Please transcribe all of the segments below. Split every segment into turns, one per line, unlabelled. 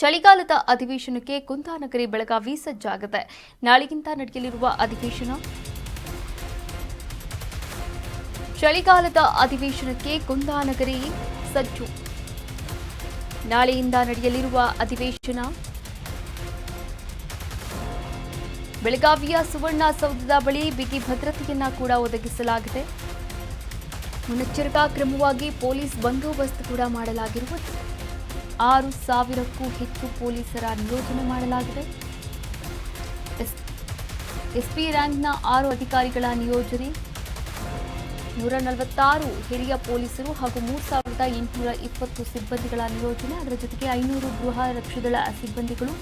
ಚಳಿಗಾಲದ ಅಧಿವೇಶನಕ್ಕೆ ಕುಂದಾನಗರಿ ಬೆಳಗಾವಿ ಸಜ್ಜಾಗಿದೆ ನಾಳೆಗಿಂತ ನಡೆಯಲಿರುವ ಅಧಿವೇಶನ ಚಳಿಗಾಲದ ಅಧಿವೇಶನಕ್ಕೆ ಕುಂದಾನಗರಿ ಸಜ್ಜು. ನಾಳೆಯಿಂದ ನಡೆಯಲಿರುವ ಅಧಿವೇಶನ ಬೆಳಗಾವಿಯ ಸುವರ್ಣ ಸೌಧದ ಬಳಿ ಬಿಗಿ ಭದ್ರತೆಯನ್ನ ಕೂಡ ಒದಗಿಸಲಾಗಿದೆ. ಮುನ್ನೆಚ್ಚರಿಕಾ ಕ್ರಮವಾಗಿ ಪೊಲೀಸ್ ಬಂದೋಬಸ್ತ್ ಕೂಡ ಮಾಡಲಾಗಿರುವುದು. ಆರು ಸಾವಿರಕ್ಕೂ ಹೆಚ್ಚು ಪೊಲೀಸರ ನಿಯೋಜನೆ ಮಾಡಲಾಗಿದೆ. ಎಸ್- ಎಸ್ಪಿ ರ್ಯಾಂಕ್ನ ಆರು ಅಧಿಕಾರಿಗಳ ನಿಯೋಜನೆ. ನೂರ ನಲವತ್ತಾರು ಹಿರಿಯ ಪೊಲೀಸರು ಹಾಗೂ ಮೂರು ಸಾವಿರದ ಎಂಟುನೂರ ಇಪ್ಪತ್ತು ಸಿಬ್ಬಂದಿಗಳ ನಿಯೋಜನೆ. ಅದರ ಜೊತೆಗೆ ಐನೂರು ಗೃಹ ರಕ್ಷದಳ ಸಿಬ್ಬಂದಿಗಳು.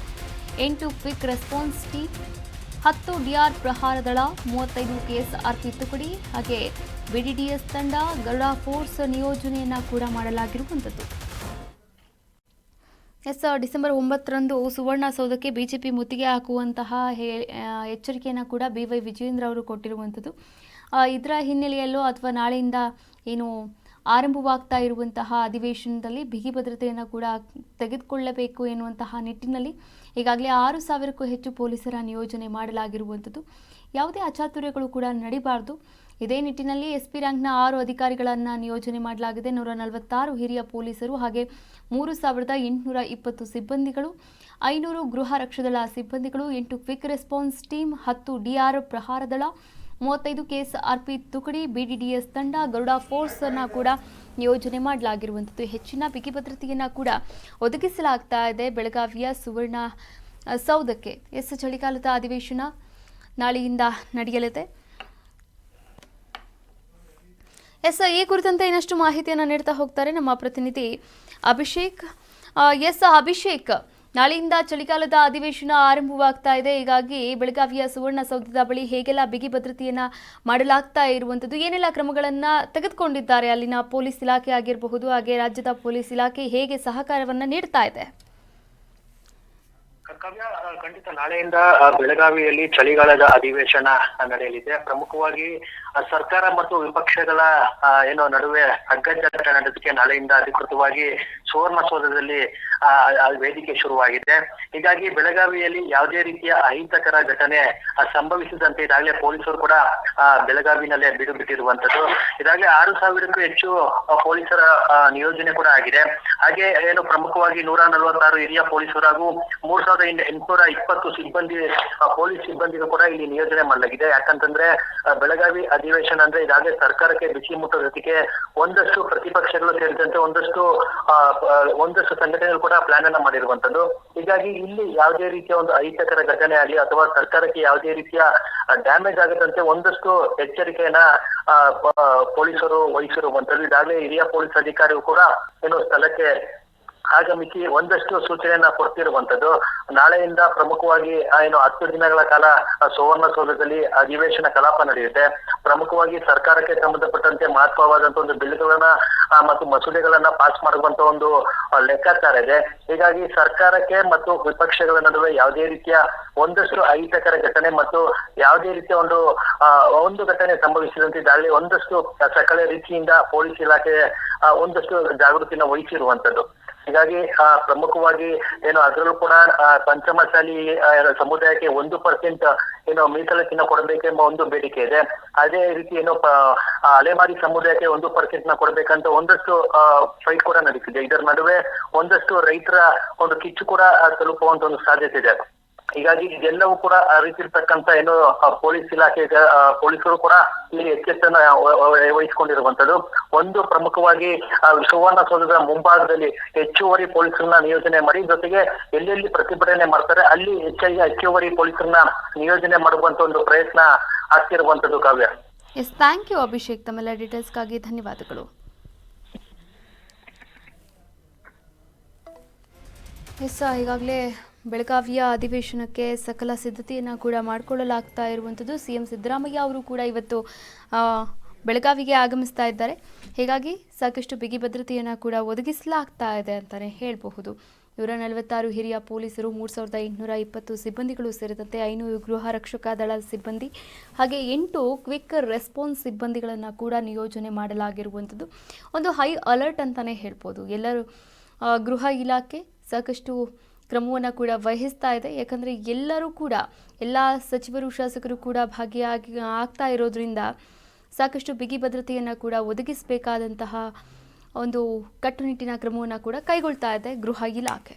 ಎಂಟು ಕ್ವಿಕ್ ರೆಸ್ಪಾನ್ಸ್ ಟೀಮ್. ಹತ್ತು ಡಿಆರ್ ಪ್ರಹಾರ ದಳ. ಮೂವತ್ತೈದು ಕೆಎಸ್ಆರ್ ತಿದ್ದುಪಡಿ ಹಾಗೆ ಬಿಡಿಡಿಎಸ್ ತಂಡ ಗರುಡ ಫೋರ್ಸ್ ನಿಯೋಜನೆಯನ್ನು ಕೂಡ ಮಾಡಲಾಗಿರುವಂಥದ್ದು. ಎಸ್ ಡಿಸೆಂಬರ್ ಒಂಬತ್ತರಂದು ಸುವರ್ಣಸೌಧಕ್ಕೆ ಬಿಜೆಪಿ ಮುತ್ತಿಗೆ ಹಾಕುವಂತಹ ಎಚ್ಚರಿಕೆಯನ್ನು ಕೂಡ ಬಿ ವೈ ವಿಜಯೇಂದ್ರ ಅವರು ಕೊಟ್ಟಿರುವಂಥದ್ದು. ಇದರ ಹಿನ್ನೆಲೆಯಲ್ಲೋ ಅಥವಾ ನಾಳೆಯಿಂದ ಏನು ಆರಂಭವಾಗ್ತಾ ಇರುವಂತಹ ಅಧಿವೇಶನದಲ್ಲಿ ಬಿಗಿ ಭದ್ರತೆಯನ್ನು ಕೂಡ ತೆಗೆದುಕೊಳ್ಳಬೇಕು ಎನ್ನುವಂತಹ ನಿಟ್ಟಿನಲ್ಲಿ ಈಗಾಗಲೇ ಆರು ಸಾವಿರಕ್ಕೂ ಹೆಚ್ಚು ಪೊಲೀಸರ ನಿಯೋಜನೆ ಮಾಡಲಾಗಿರುವಂಥದ್ದು. ಯಾವುದೇ ಅಚಾತುರ್ಯಗಳು ಕೂಡ ನಡಿಬಾರ್ದು. ಇದೇ ನಿಟ್ಟಿನಲ್ಲಿ ಎಸ್ ಪಿ ರ್ಯಾಂಕ್ನ ಆರು ಅಧಿಕಾರಿಗಳನ್ನು ನಿಯೋಜನೆ ಮಾಡಲಾಗಿದೆ. ನೂರ ನಲವತ್ತಾರು ಹಿರಿಯ ಪೊಲೀಸರು ಹಾಗೆ ಮೂರು ಸಾವಿರದ ಎಂಟುನೂರ ಇಪ್ಪತ್ತು ಸಿಬ್ಬಂದಿಗಳು, ಐನೂರು ಗೃಹ ರಕ್ಷದಳ ಸಿಬ್ಬಂದಿಗಳು, ಎಂಟು ಕ್ವಿಕ್ ರೆಸ್ಪಾನ್ಸ್ ಟೀಮ್, ಹತ್ತು ಡಿಆರ್ ಪ್ರಹಾರ ದಳ, ಮೂವತ್ತೈದು ಕೆಎಸ್ಆರ್ಪಿ ತುಕಡಿ ಬಿಡಿಡಿಎಸ್ ತಂಡ, ಗರುಡ ಫೋರ್ಸ್ ಅನ್ನು ಕೂಡ ನಿಯೋಜನೆ ಮಾಡಲಾಗಿರುವಂಥದ್ದು. ಹೆಚ್ಚಿನ ಬಿಗಿ ಭದ್ರತೆಯನ್ನು ಕೂಡ ಒದಗಿಸಲಾಗ್ತಾ ಇದೆ. ಬೆಳಗಾವಿಯ ಸುವರ್ಣ ಸೌಧಕ್ಕೆ ಎಸ್ ಚಳಿಗಾಲದ ಅಧಿವೇಶನ ನಾಳೆಯಿಂದ ನಡೆಯಲಿದೆ. ಎಸ್ ಈ ಕುರಿತಂತೆ ಇನ್ನಷ್ಟು ಮಾಹಿತಿಯನ್ನು ನೀಡ್ತಾ ಹೋಗ್ತಾರೆ ನಮ್ಮ ಪ್ರತಿನಿಧಿ ಅಭಿಷೇಕ್. ಎಸ್, ಅಭಿಷೇಕ್, ನಾಳೆಯಿಂದ ಚಳಿಗಾಲದ ಅಧಿವೇಶನ ಆರಂಭವಾಗ್ತಾ ಇದೆ. ಹೀಗಾಗಿ ಬೆಳಗಾವಿಯ ಸುವರ್ಣಸೌಧದ ಬಳಿ ಹೇಗೆಲ್ಲ ಬಿಗಿ ಭದ್ರತೆಯನ್ನ ಮಾಡಲಾಗ್ತಾ ಇರುವಂಥದ್ದು, ಏನೆಲ್ಲ ಕ್ರಮಗಳನ್ನ ತೆಗೆದುಕೊಂಡಿದ್ದಾರೆ? ಅಲ್ಲಿನ ಪೊಲೀಸ್ ಇಲಾಖೆ ಆಗಿರಬಹುದು, ಹಾಗೆ ರಾಜ್ಯದ ಪೊಲೀಸ್ ಇಲಾಖೆ ಹೇಗೆ ಸಹಕಾರವನ್ನ ನೀಡ್ತಾ ಇದೆ?
ಖಂಡಿತ ನಾಳೆಯಿಂದ ಬೆಳಗಾವಿಯಲ್ಲಿ ಚಳಿಗಾಲದ ಅಧಿವೇಶನ ನಡೆಯಲಿದೆ. ಪ್ರಮುಖವಾಗಿ ಸರ್ಕಾರ ಮತ್ತು ವಿಪಕ್ಷಗಳ ಏನೋ ನಡುವೆ ಹಗ್ಗಜಗ್ಗಾಟ ನಡೆದಕ್ಕೆ ನಾಳೆಯಿಂದ ಅಧಿಕೃತವಾಗಿ ಸುವರ್ಣಸೌಧದಲ್ಲಿ ಆ, ಆ, ವೇದಿಕೆ ಶುರುವಾಗಿದೆ. ಹೀಗಾಗಿ ಬೆಳಗಾವಿಯಲ್ಲಿ ಯಾವುದೇ ರೀತಿಯ ಅಹಿತಕರ ಘಟನೆ ಸಂಭವಿಸಿದಂತೆ ಈಗಾಗಲೇ ಪೊಲೀಸರು ಕೂಡ ಬೆಳಗಾವಿನಲ್ಲೇ ಬಿಡು ಬಿಟ್ಟಿರುವಂತದ್ದು ಈಗಾಗಲೇ ಆರು ಸಾವಿರಕ್ಕೂ ಹೆಚ್ಚು ಪೊಲೀಸರ ನಿಯೋಜನೆ ಕೂಡ ಆಗಿದೆ. ಹಾಗೆ ಏನು ಪ್ರಮುಖವಾಗಿ ನೂರ ನಲವತ್ತಾರು ಹಿರಿಯ ಪೊಲೀಸರು ಹಾಗೂ ಮೂರ್ ಸಾವಿರದ ಎಂಟು- ಎಂಟುನೂರ ಇಪ್ಪತ್ತು ಸಿಬ್ಬಂದಿ ಪೊಲೀಸ್ ಸಿಬ್ಬಂದಿಗೂ ಕೂಡ ಇಲ್ಲಿ ನಿಯೋಜನೆ ಮಾಡಲಾಗಿದೆ. ಯಾಕಂತಂದ್ರೆ ಬೆಳಗಾವಿ ಅಧಿವೇಶನ ಅಂದ್ರೆ ಈಗಾಗಲೇ ಸರ್ಕಾರಕ್ಕೆ ಬಿಸಿ ಮುಟ್ಟೋ ಜೊತೆಗೆ ಒಂದಷ್ಟು ಪ್ರತಿಪಕ್ಷಗಳು ಸೇರಿದಂತೆ ಒಂದಷ್ಟು ಒಂದಷ್ಟು ಸಂಘಟನೆಗಳು ಕೂಡ ಪ್ಲಾನ್ ಅನ್ನ ಮಾಡಿರುವಂತದ್ದು. ಹೀಗಾಗಿ ಇಲ್ಲಿ ಯಾವುದೇ ರೀತಿಯ ಒಂದು ಅಹಿತಕರ ಘಟನೆ ಆಗಲಿ ಅಥವಾ ಸರ್ಕಾರಕ್ಕೆ ಯಾವುದೇ ರೀತಿಯ ಡ್ಯಾಮೇಜ್ ಆಗದಂತೆ ಒಂದಷ್ಟು ಎಚ್ಚರಿಕೆಯನ್ನ ಪೊಲೀಸರು ವಹಿಸಿರುವಂತದ್ದು. ಈಗಾಗಲೇ ಹಿರಿಯ ಪೊಲೀಸ್ ಅಧಿಕಾರಿಗಳು ಕೂಡ ಏನು ಸ್ಥಳಕ್ಕೆ ಆಗಮಿಸಿ ಒಂದಷ್ಟು ಸೂಚನೆಯನ್ನ ಕೊಡ್ತಿರುವಂತದ್ದು ನಾಳೆಯಿಂದ ಪ್ರಮುಖವಾಗಿ ಏನು ಹತ್ತು ದಿನಗಳ ಕಾಲ ಸುವರ್ಣ ಸೌಧದಲ್ಲಿ ಅಧಿವೇಶನ ಕಲಾಪ ನಡೆಯುತ್ತೆ. ಪ್ರಮುಖವಾಗಿ ಸರ್ಕಾರಕ್ಕೆ ಸಂಬಂಧಪಟ್ಟಂತೆ ಮಹತ್ವವಾದಂತ ಒಂದು ಬಿಲ್ಗಳನ್ನ ಮತ್ತು ಮಸೂದೆಗಳನ್ನ ಪಾಸ್ ಮಾಡುವಂತ ಒಂದು ಲೆಕ್ಕಾಚಾರ ಇದೆ. ಹೀಗಾಗಿ ಸರ್ಕಾರಕ್ಕೆ ಮತ್ತು ವಿಪಕ್ಷಗಳ ನಡುವೆ ಯಾವುದೇ ರೀತಿಯ ಒಂದಷ್ಟು ಅಹಿತಕರ ಘಟನೆ ಮತ್ತು ಯಾವುದೇ ರೀತಿಯ ಒಂದು ಒಂದು ಘಟನೆ ಸಂಭವಿಸಿದಂತೆ ದಾಳಿ ಒಂದಷ್ಟು ಸಕಲ ರೀತಿಯಿಂದ ಪೊಲೀಸ್ ಇಲಾಖೆ ಒಂದಷ್ಟು ಜಾಗೃತಿನ ವಹಿಸಿರುವಂತದ್ದು ಹೀಗಾಗಿ ಆ, ಪ್ರಮುಖವಾಗಿ ಏನು ಅದರಲ್ಲೂ ಕೂಡ ಪಂಚಮಸಾಲಿ ಸಮುದಾಯಕ್ಕೆ ಒಂದು ಪರ್ಸೆಂಟ್ ಏನು ಮೀಸಲಾತಿನ ಕೊಡಬೇಕೆಂಬ ಒಂದು ಬೇಡಿಕೆ ಇದೆ. ಅದೇ ರೀತಿ ಏನು ಅಲೆಮಾರಿ ಸಮುದಾಯಕ್ಕೆ ಒಂದು ಪರ್ಸೆಂಟ್ನ ಕೊಡಬೇಕಂತ ಒಂದಷ್ಟು ಫೈಟ್ ಕೂಡ ನಡೀತಿದೆ. ಇದರ ನಡುವೆ ಒಂದಷ್ಟು ರೈತರ ಒಂದು ಕಿಚ್ಚು ಕೂಡ ತಲುಪುವಂತ ಒಂದು ಸಾಧ್ಯತೆ ಇದೆ. ಹೀಗಾಗಿ ಇದೆಲ್ಲವೂ ಕೂಡ ಅರಿತಿರ್ತಕ್ಕಂತ ಏನು ಪೊಲೀಸ್ ಇಲಾಖೆ ಪೊಲೀಸರು ಕೂಡ ಇಲ್ಲಿ ಎಚ್ಚೆತ್ತನ್ನ ವಹಿಸಿಕೊಂಡಿರುವಂತದ್ದು ಒಂದು ಪ್ರಮುಖವಾಗಿ ಆ, ಸುವರ್ಣಸೌಧದ ಮುಂಭಾಗದಲ್ಲಿ ಹೆಚ್ಚುವರಿ ಪೊಲೀಸರನ್ನ ನಿಯೋಜನೆ ಮಾಡಿ ಜೊತೆಗೆ ಎಲ್ಲೆಲ್ಲಿ ಪ್ರತಿಭಟನೆ ಮಾಡ್ತಾರೆ ಅಲ್ಲಿ ಹೆಚ್ಚಾಗಿ ಹೆಚ್ಚುವರಿ ಪೊಲೀಸರನ್ನ ನಿಯೋಜನೆ ಮಾಡುವಂತ ಒಂದು ಪ್ರಯತ್ನ ಆಗ್ತಿರುವಂತದ್ದು Kavya.
Yes thank you Abhishek ತಮ್ಮೆಲ್ಲ ಡೀಟೇಲ್ಸ್ಗಾಗಿ ಧನ್ಯವಾದಗಳು. ಎಸ್ ಈಗಾಗಲೇ ಬೆಳಗಾವಿಯ ಅಧಿವೇಶನಕ್ಕೆ ಸಕಲ ಸಿದ್ಧತೆಯನ್ನು ಕೂಡ ಮಾಡಿಕೊಳ್ಳಲಾಗ್ತಾ ಇರುವಂಥದ್ದು. ಸಿ ಎಂ ಸಿದ್ದರಾಮಯ್ಯ ಅವರು ಕೂಡ ಇವತ್ತು ಬೆಳಗಾವಿಗೆ ಆಗಮಿಸ್ತಾ ಇದ್ದಾರೆ. ಹೀಗಾಗಿ ಸಾಕಷ್ಟು ಬಿಗಿ ಭದ್ರತೆಯನ್ನು ಕೂಡ ಒದಗಿಸಲಾಗ್ತಾ ಇದೆ ಅಂತಲೇ ಹೇಳಬಹುದು. ನೂರ ನಲವತ್ತಾರು ಹಿರಿಯ ಪೊಲೀಸರು, ಮೂರು ಸಾವಿರದ ಎಂಟುನೂರ ಇಪ್ಪತ್ತು ಸಿಬ್ಬಂದಿಗಳು ಸೇರಿದಂತೆ ಐನೂರು ಗೃಹ ರಕ್ಷಕ ದಳ ಸಿಬ್ಬಂದಿ, ಹಾಗೆ ಎಂಟು ಕ್ವಿಕ್ ರೆಸ್ಪಾನ್ಸ್ ಸಿಬ್ಬಂದಿಗಳನ್ನು ಕೂಡ ನಿಯೋಜನೆ ಮಾಡಲಾಗಿರುವಂಥದ್ದು. ಒಂದು ಹೈ ಅಲರ್ಟ್ ಅಂತಲೇ ಹೇಳ್ಬೋದು ಎಲ್ಲರೂ ಗೃಹ ಇಲಾಖೆ ಸಾಕಷ್ಟು ಕ್ರಮವನ್ನು ಕೂಡ ವಹಿಸ್ತಾ ಇದೆ. ಯಾಕಂದರೆ ಎಲ್ಲರೂ ಕೂಡ, ಎಲ್ಲ ಸಚಿವರು, ಶಾಸಕರು ಕೂಡ ಭಾಗಿಯಾಗಿ ಆಗ್ತಾ ಇರೋದ್ರಿಂದ ಸಾಕಷ್ಟು ಬಿಗಿ ಭದ್ರತೆಯನ್ನು ಕೂಡ ಒದಗಿಸಬೇಕಾದಂತಹ ಒಂದು ಕಟ್ಟುನಿಟ್ಟಿನ ಕ್ರಮವನ್ನು ಕೂಡ ಕೈಗೊಳ್ತಾ ಇದೆ ಗೃಹ ಇಲಾಖೆ.